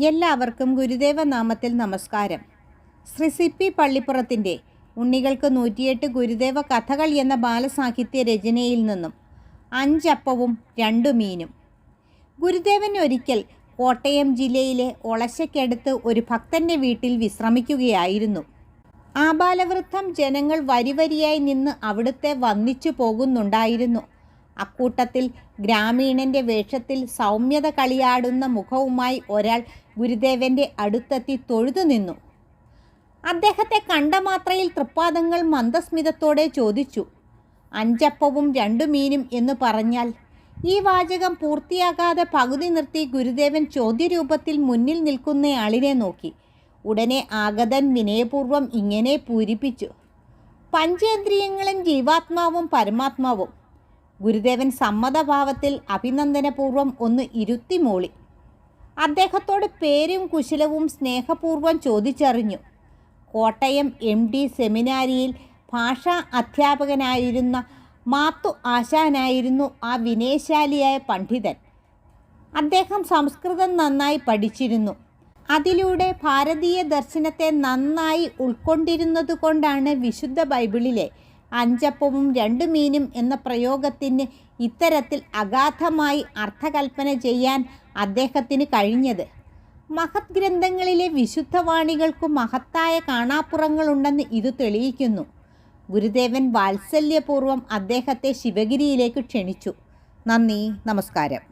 എല്ലാവർക്കും ഗുരുദേവ നാമത്തിൽ നമസ്കാരം. ശ്രീ സിപ്പി പള്ളിപ്പുറത്തിന്റെ ഉണ്ണികൾക്ക് നൂറ്റിയെട്ട് ഗുരുദേവ കഥകൾ എന്ന ബാലസാഹിത്യ രചനയിൽ നിന്നും അഞ്ചപ്പവും രണ്ടു മീനും. ഗുരുദേവൻ ഒരിക്കൽ കോട്ടയം ജില്ലയിലെ ഒളശയ്ക്കടുത്ത് ഒരു ഭക്തന്റെ വീട്ടിൽ വിശ്രമിക്കുകയായിരുന്നു. ആബാലവൃദ്ധം ജനങ്ങൾ വരിവരിയായി നിന്ന് അവിടുത്തെ വന്നിച്ചു പോകുന്നുണ്ടായിരുന്നു. അക്കൂട്ടത്തിൽ ഗ്രാമീണന്റെ വേഷത്തിൽ സൗമ്യത കളിയാടുന്ന മുഖവുമായി ഒരാൾ ഗുരുദേവന്റെ അടുത്തെത്തി തൊഴുതു നിന്നു. അദ്ദേഹത്തെ കണ്ട മാത്രയിൽ തൃപ്പാദങ്ങൾ മന്ദസ്മിതത്തോടെ ചോദിച്ചു. അഞ്ചപ്പവും രണ്ടു മീനും എന്ന് പറഞ്ഞാൽ ഈ വാചകം പൂർത്തിയാകാതെ പകുതി നിർത്തി ഗുരുദേവൻ ചോദ്യരൂപത്തിൽ മുന്നിൽ നിൽക്കുന്ന ആളിനെ നോക്കി. ഉടനെ ആഗതൻ വിനയപൂർവം ഇങ്ങനെ പൂരിപ്പിച്ചു. പഞ്ചേന്ദ്രിയങ്ങളും ജീവാത്മാവും പരമാത്മാവും ഗുരുദേവൻ സമ്മതഭാവത്തിൽ അഭിനന്ദനപൂർവം ഒന്ന് ഇരുത്തി മോളി. അദ്ദേഹത്തോട് പേരും കുശലവും സ്നേഹപൂർവം ചോദിച്ചറിഞ്ഞു. കോട്ടയം എം ഡി സെമിനാരിയിൽ ഭാഷാ അധ്യാപകനായിരുന്ന മാത്തു ആശാനായിരുന്നു ആ വിനയശാലിയായ പണ്ഡിതൻ. അദ്ദേഹം സംസ്കൃതം നന്നായി പഠിച്ചിരുന്നു. അതിലൂടെ ഭാരതീയ ദർശനത്തെ നന്നായി ഉൾക്കൊണ്ടിരുന്നതുകൊണ്ടാണ് വിശുദ്ധ ബൈബിളിലെ അഞ്ചപ്പവും രണ്ടു മീനും എന്ന പ്രയോഗത്തിന് ഇത്തരത്തിൽ അഗാധമായി അർത്ഥകൽപ്പന ചെയ്യാൻ അദ്ദേഹത്തിന് കഴിഞ്ഞത്. മഹത് ഗ്രന്ഥങ്ങളിലെ വിശുദ്ധവാണികൾക്കു മഹത്തായ കാണാപ്പുറങ്ങളുണ്ടെന്ന് ഇത് തെളിയിക്കുന്നു. ഗുരുദേവൻ വാത്സല്യപൂർവം അദ്ദേഹത്തെ ശിവഗിരിയിലേക്ക് ക്ഷണിച്ചു. നന്ദി നമസ്കാരം.